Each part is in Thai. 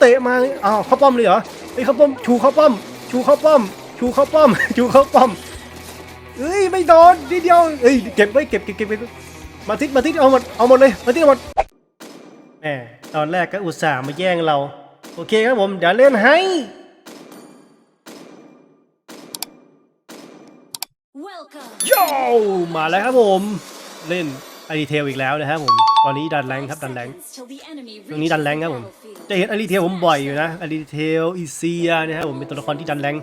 เตะมาอ้าวเข้าป้อมเลยเหรอไอ้ยเข้าป้อมชูเข้าป้อม ชูเข้าป้อม ชูเข้าป้อม ชูเข้าป้อมเอ้ยไม่โดนนิดเดียวเอ้ยเก็บไว้เก็บเก็บเก็บเก็บมาทิศมาทิศเอาหมดเอาหมดเลยมาทิศเอาหมดแหมตอนแรกก็อุตส่าห์มาแย่งเรา โอเคครับผมเดี๋ยวเล่นให้ Welcome. โยมาแล้วครับผม เล่นอดีเทลอีกแล้วนะครับผม ตอนนี้ดันแรงครับดันแรง Seconds till the enemy ตรงนี้ดันแรงครับผม battlefield. จะเห็นอดีเทลผมบ่อยอยู่นะอดีเทลอีเซียนะครับผมเป็นตัวละครที่ดันแรง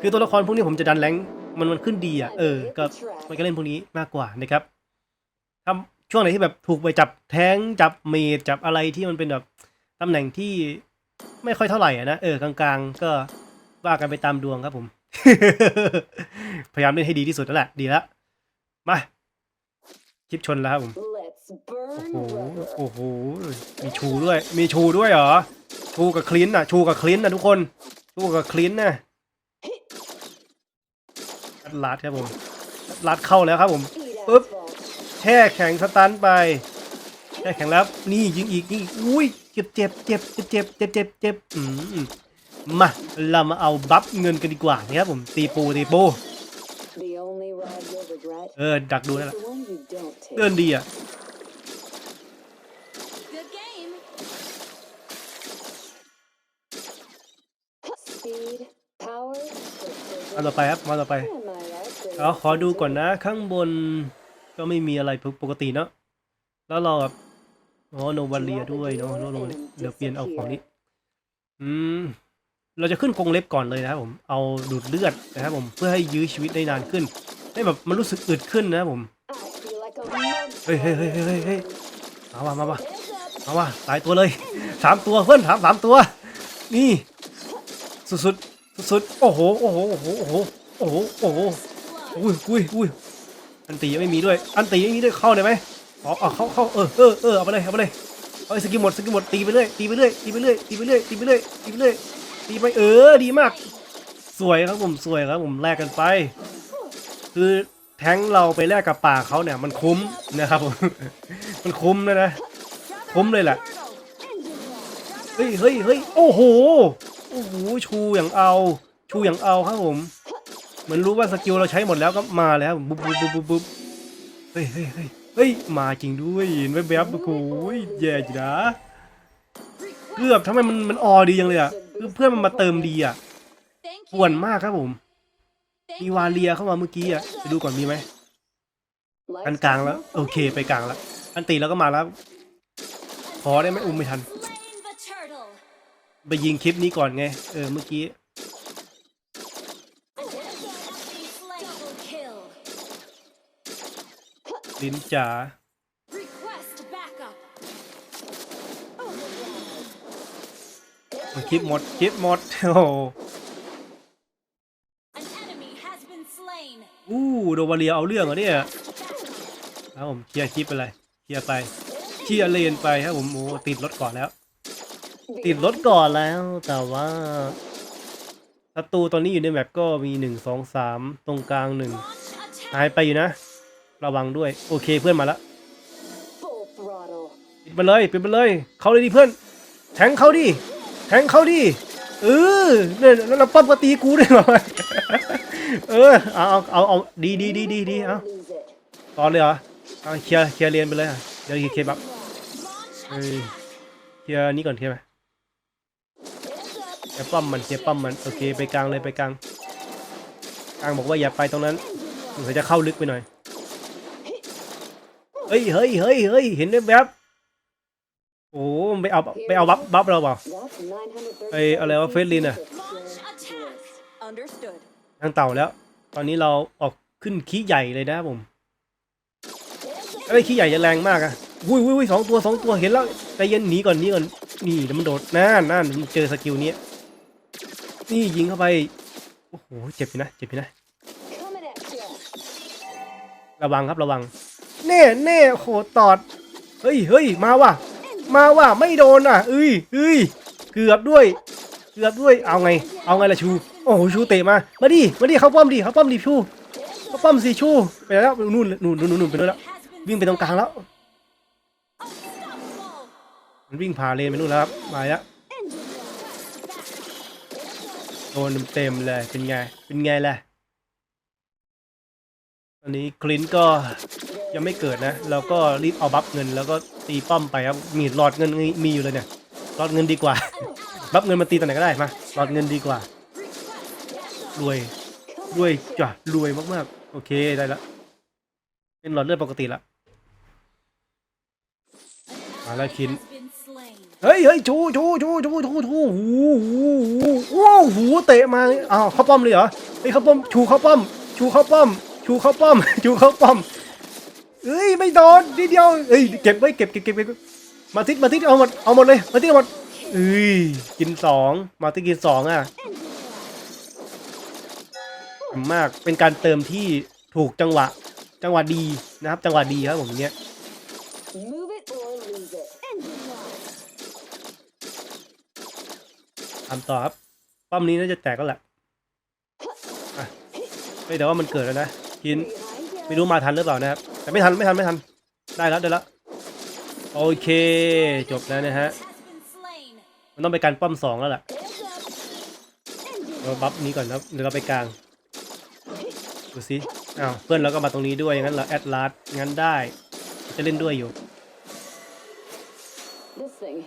คือตัวละครพวกนี้ผมจะดันแรงมันมันขึ้นดีอะเออก็มันก็เล่นพวกนี้มากกว่านะครับทำช่วงไหนที่แบบถูกไปจับแท้งจับเมดจับอะไรที่มันเป็นแบบตำแหน่งที่ไม่ค่อยเท่าไหร่นะเออกลางๆ ก็ว่ากันไปตามดวงครับผม พยายามเล่นให้ดีที่สุดแล้วแหละดีแล้วมาคลิปชนแล้วครับผม โอ้โหโอ้โหมีชูด้วย มีชูด้วยเหรอ ชูกับคลินน่ะ ชูกับคลินน่ะทุกคน ชูกับคลินน่ะลัดครับผมลัดเข้าแล้วครับผมปึ๊บแช่แข็งสตันไปแช่แข็งแล้วนี่ยิงอีกนี่อุ้ยเจ็บเจ็บเจ็บเจ็บเจ็บเจ็บเจ็บอืมมาเรามาเอาบัฟเงินกันดีกว่านี่ครับผมตีปูตีปูเออดักดูได้ละเดินดีอะ มาต่อไปครับมาต่อไป Am I right? เอาขอดูก่อนนะ ข้างบนก็ไม่มีอะไรปกติเนาะแล้วเราแบบอ๋อโนวันเลียด้วยเนาะโนโนเดี๋ยวเปลี่ยนเอาของนี้ อืม เราจะขึ้นกรงเล็บก่อนเลยนะครับผม เอาดูดเลือดนะครับผม เพื่อให้ยื้อชีวิตได้นานขึ้นให้แบบมันรู้สึกอึดขึ้นนะครับผม I feel like a monster. เฮ้ยเฮ้ยเฮ้ยเฮ้ยเฮ้ยเฮ้ยมาว่ะมาว่ะ Hands up. มาว่ะตายตัวเลย สามตัวเพื่อนถามสามตัว นี่ สุดสุด สุดสุดๆ โอ้โห โอ้โห โอ้โห โอ้โห โอ้โห โอ้โห อุ้ยอุ้ยอุ้ยอันตียังไม่มีด้วย อันตียังไม่มีด้วยเข้าได้ไหมอ๋อเอาเข้าเข้าเออเออเออเอาไปเลยเอาไปเลยเอาสกิลหมดสกิลหมดตีไปเรื่อยตีไปเรื่อยตีไปเรื่อยตีไปเรื่อยตีไปเรื่อยตีไปเรื่อยตีไปเออดีมาก สวยครับผมสวยครับผมแลกกันไป คือแทงเราไปแลกกับป่าเขาเนี่ยมันคุ้มนะครับผมมันคุ้มนะนะ คุ้มเลยแหละเฮ้ยเฮ้ยเฮ้ยโอ้โห โอ้โหชูอย่างเอา ชูอย่างเอาครับผม เหมือนรู้ว่าสกิลเราใช้หมดแล้วก็มาแล้วบุ๊บบุ๊บบุ๊บบุ๊บเฮ้ยเฮ้ยเฮ้ยเฮ้ยมาจริงด้วยเห็นแวบๆโอ้โหแย่จีนะเกือบทำไมมันมันออดีจังเลยอะคือเพื่อนมันมาเติมดีอะป่วนมากครับผม มีวาเลียเข้ามาเมื่อกี้อะไปดูก่อนมีไหม Life's อันกลางแล้ว โอเคไปกลางแล้ว อันตีแล้วก็มาแล้ว ขอได้ไหมอุ้มไม่ทัน ไปยิงคลิปนี้ก่อนไง เออ เมื่อกี้ ลิ้นจ๋าคลิปหมด คลิปหมด โอ้โห An enemy has been slain. อู้โดวาเลียเอาเรื่องเหรอเนี่ยครับผมเคลียร์คลิปไปเลยเคลียร์ไปเคลียร์เลนไปครับผมโอ้ติดรถก่อนแล้ว ติดรถก่อนแล้ว แต่ว่าศัตรูตอนนี้อยู่ในแมปก็มีหนึ่งสองสามตรงกลางหนึ่งหายไปอยู่นะ ระวังด้วย โอเคเพื่อนมาแล้ว full throttle. ปิดไปเลยปิดไปเลย เขาเลยดิเพื่อน แทงเขาดิแทงเขาดิเออเนี่ยแล้วเราปั๊บก็ตีกูด้วยเหรอเออเอาเอาเอาเอาดีดีดีดีดีเอาตอนเลยเหรอเอาเคลียร์เคลียร์เลนไปเลยเดี๋ยวเคลียร์แบบเคลียร์นี้ก่อนเคลียร์ไหม เคลียร์ป้อมมันเคลียร์ป้อมมันโอเคไปกลางเลยไปกลางกลางบอกว่าอย่าไปตรงนั้นสงสัยจะเข้าลึกไปหน่อยเฮ้ยเฮ้ยเฮ้ยเฮ้ยเห็นแวบๆโอ้ไปเอาไปเอาบัฟบัฟเราเปล่า That's 930. ไออะไรวะเฟสลินอะ Launch attack. Understood. ทางเต่าแล้ว ตอนนี้เราออกขึ้นขี้ใหญ่เลยนะครับผมไอ้ยขี้ใหญ่จะแรงมากอะอุ้ยอุ้ยอุ้ยสองตัวสองตัวเห็นแล้วใจเย็นหนีก่อนหนีก่อนนี่เดี๋ยวมันโดดน่านน่านมันเจอสกิลเนี้ย นี่ยิงเข้าไป โอ้โห เจ็บอยู่นะ เจ็บอยู่นะ Coming at ya. ระวังครับระวัง แน่แน่โหตอด เฮ้ยเฮ้ยมาว่ะ มาว่ะ ไม่โดนอะเอ้ยเอ้ยเกือบด้วย เกือบด้วย เอาไง เอาไงล่ะชู โอ้โห ชูเตะมา มาดิ มาดิ เข้าป้อมดิ เข้าป้อมดิชู เข้าป้อมสิชู ไปแล้ว นู่น นู่น นู่นนู่นไปนู่นแล้ว Has been วิ่งไปตรงกลางแล้ว unstoppable. มันวิ่งผ่าเลนไปนู่นแล้วครับ มาแล้ว โดนเต็มเลยเป็นไง เป็นไงล่ะตอนนี้คลินต์ก็ยังไม่เกิดนะ เราก็รีบเอาบัฟเงินแล้วก็ตีป้อมไปครับ มีหลอดเงินมีอยู่เลยเนี่ยหลอดเงินดีกว่า บัฟเงินมาตีตอนไหนก็ได้มาหลอดเงินดีกว่า รวย รวยจ้ะรวยมากๆ โอเคได้ละ เป็นหลอดเลือดปกติละมาแล้วคิน เฮ้ยเฮ้ยชูชูชูชูชูชูหูหูหูโอ้โหเตะมาอ้าวเข้าป้อมเลยเหรอเฮ้ยเข้าป้อมชูเข้าป้อม ชูเข้าป้อม ชูเข้าป้อม ชูเข้าป้อมเอ้ยไม่โดนนิดเดียวเอ้ยเก็บไว้เก็บเก็บเก็บเก็บมาทิศมาทิศเอาหมดเอาหมดเลยมาทิศเอาหมดเอ้ยกินสองมาทิศกินสองอะมากเป็นการเติมที่ถูกจังหวะ จังหวะดีนะครับ จังหวะดีครับผมเงี้ย ตามต่อครับ ป้อมนี้น่าจะแตกก็แหละอ่แต่ว่ามันเกิดแล้วนะกินไม่รู้มาทันหรือเปล่านะครับ แต่ไม่ทันไม่ทันไม่ทัน ได้แล้วได้แล้วโอเค จบแล้วนะฮะ มันต้องไปการป้อมสองแล้วล่ะเราบัฟนี้ก่อนครับเดี๋ยวเราไปกลางดูสิอ้าวเพื่อนเราก็มาตรงนี้ด้วยงั้นเราแอดลาสงั้นได้ จะเล่นด้วยอยู่ มุ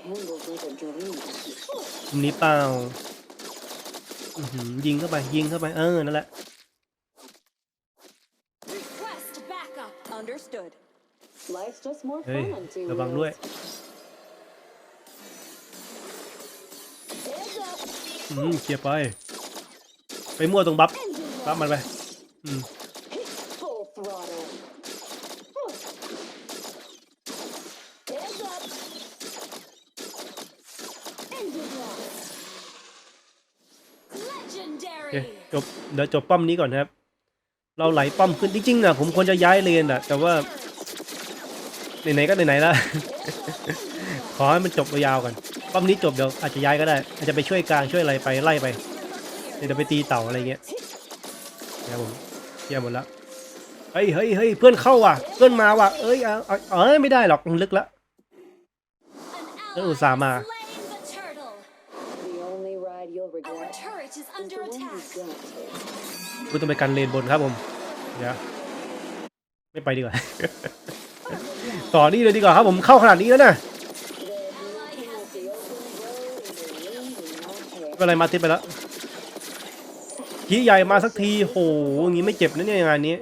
มนี้เปล่าอื้อหือยิงเข้าไปยิงเข้าไปเออนั่นแหละ Request backup. Understood. Life's just more เฮ้ย fun on two ระวังด้วย wheels. Heads up. อืมเคลียร์ไป ไปมั่วตรงบัฟ Engine บัฟ lock. มันไป อืม จบเดี๋ยวจบป้อมนี้ก่อนครับ เราไหลป้อมขึ้นจริงๆนะผมควรจะย้ายเลนอะแต่ว่าไหนๆก็ไหนๆแล้วขอให้มันจบยาวๆก่อนป้อมนี้จบเดี๋ยวอาจจะย้ายก็ได้ อาจจะไปช่วยกลางช่วยอะไรไปไล่ไปเดี๋ยวไปตีเต่าอะไรเงี้ยนะครับผมเคลียหมดล้วเฮ้ยเฮ้ยเฮ้ยเพื่อนเข้าว่ะ เพื่อนมาว่ะเอ้ยเอ้ยไม่ได้หรอกลึกละ An Oh, ally Sama. has slain the turtle. กูต้องไปกันเลนบนครับผม เดี๋ยว ไม่ไปดีกว่า ต่อนี่เลยดีกว่าครับผมเข้าขนาดนี้แล้วนะ There's nothing like the open road and the wind in my hair. ไม่เป็นไรมาติดไปแล้วขี้ใหญ่มาสักทีโหอย่างงี้ไม่เจ็บนะเนี่ยงานนี้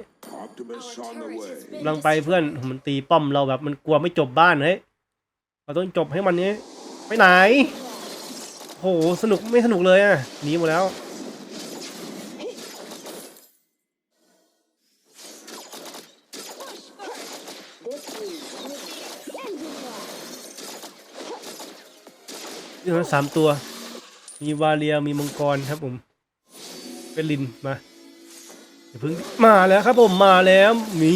Optimus Our on the turret way. has been กำลังไปเพื่อนมันตีป้อมเราแบบมันกลัวไม่จบบ้านเฮ้ยเราต้องจบให้มันนี้ไปไหนโหสนุกไม่สนุกเลยอะหนีหมดแล้ว นี่มันสามตัว มีวาเลียมีมังกรครับผม เป็นลินมาเดี๋ยวเพิ่งมาแล้วครับผมมาแล้วมี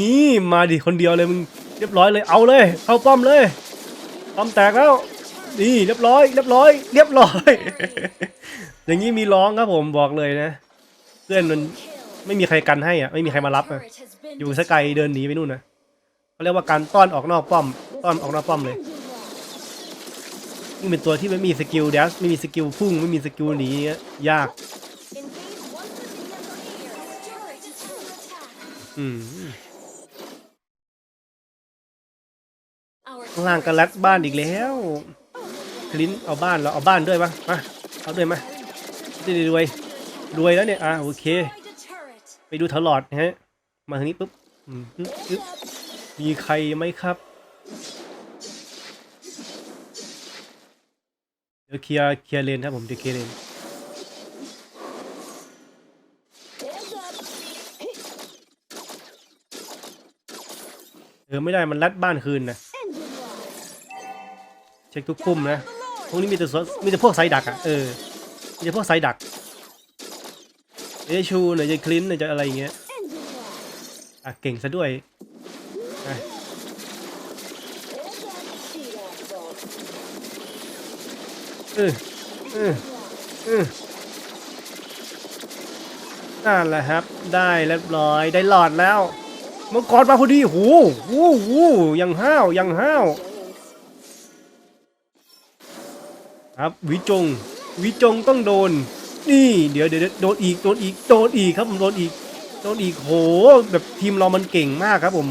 มาดิคนเดียวเลยมึงเรียบร้อยเลยเอาเลย เข้าป้อมเลยป้อมแตกแล้ว นี่เรียบร้อยเรียบร้อย เรียบร้อย อย่างนี้มีร้องครับผมบอกเลยนะ เพื่อนมันไม่มีใครกันให้อะไม่มีใครมารับอะอยู่สกายเดินหนีไปนู่นนะเขาเรียกว่าการต้อนออกนอกป้อม ต้อนออกนอกป้อมเลย Engine lock. นี่เป็นตัวที่ไม่มีสกิลเดชไม่มีสกิลพุ่งไม่มีสกิลหนียากอืมข้างล่างก็รัดบ้านอีกแล้ว คลินเอาบ้านเราเอาบ้านด้วยปะมาเอาด้วยมาจะได้รวยรวยแล้วเนี่ยอะโอเค ไปดูตลอดนะฮะมาทางนี้ปุ๊บมีใครไหมครับเดี๋ยวเคลียร์เคลียร์เลนครับผมเดี๋ยวเคลียร์เลนเออไม่ได้มันรัดบ้านคืนนะเช็คทุกปุ่มนะ พวกนี้มีแต่สวมีแต่พวกไซดักอะเออมีแต่พวกไซดักเดี๋ยวจะชูหน่อยจะคลินหน่อยจะอะไรอย่างเงี้ยอะเก่งซะด้วยอะ Heads up. Speed asphalt. เออเออเออนั่นแหละครับ ได้เรียบร้อยได้หลอดแล้วมังกรมาพอดีโหโอ้โหยังห้าวยังห้าว ครับวิจงวิจงต้องโดน นี่เดี๋ยวเดี๋ยวเดี๋ยวโดนอีกโดนอีกโดนอีกครับผมโดนอีกโดนอีกโหแบบทีมเรามันเก่งมากครับผม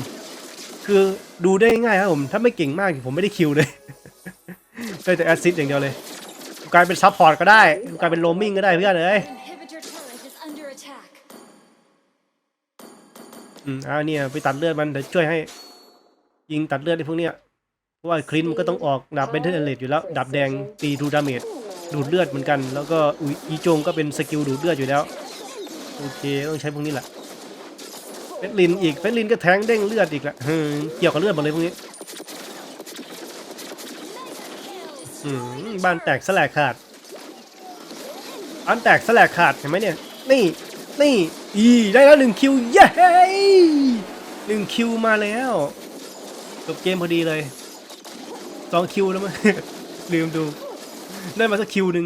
คือดูได้ง่ายครับผมถ้าไม่เก่งมากผมไม่ได้คิวเลยได้แต่แอสซิสต์อย่างเดียวเลยกลายเป็นซัพพอร์ตก็ได้กลายเป็นโรมมิ่งก็ได้เพื่อนเอ้ย Inhibitor turret is under attack. อืมเอาเนี่ยไปตัดเลือดมันเดี๋ยวช่วยให้ ยิงตัดเลือดไอ้พวกเนี้ย เพราะว่าคลินมันก็ต้องออกดาบเป็นเทนเลตอยู่แล้วดาบแดงตีทูดาเมจดูดเลือดเหมือนกัน แล้วก็อุยอีจงก็เป็นสกิลดูดเลือดอยู่แล้วโอเคต้องใช้พวกนี้แหละเฟสลินอีกเฟสลินก็แทงเด้งเลือดอีกละเฮ้ยเกี่ยวกับเลือดหมดเลยพวกนี้อืมบ้านแตกสลายขาดบ้านแตกสลายขาดเห็นไหมเนี่ยนี่นี่อีได้แล้วหนึ่งคิวเย้หนึ่งคิวมาแล้วจบเกมพอดีเลย สองคิวแล้วมั้ง ลืมดู ได้มาสักคิวหนึ่ง